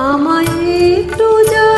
আমায় একটু জায়গা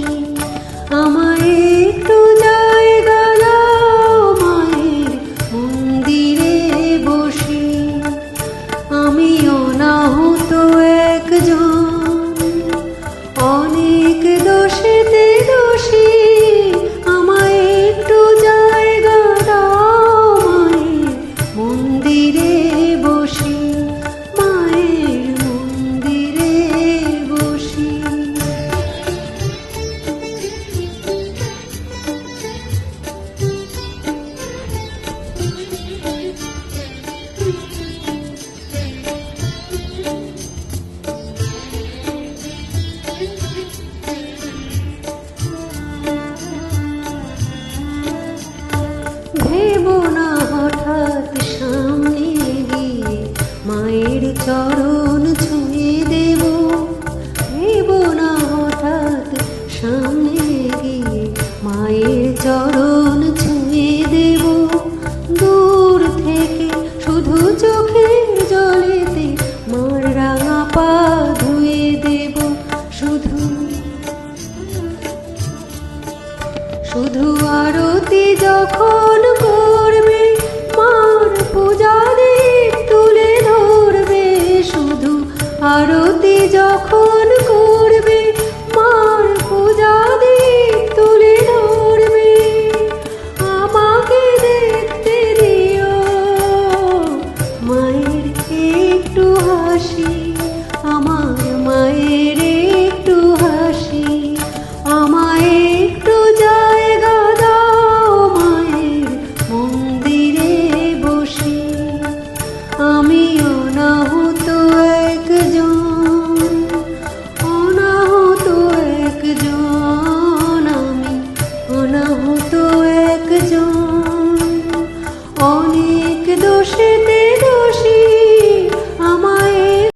শুধু আরতি যখন করবে, মার পূজা দীপ তুলে ধরবে। শুধু আরতি যখন করবে, মার পূজা দীপ তুলে ধরবে। আমাকে দেখতে দিও মায়ের একটু 孤独。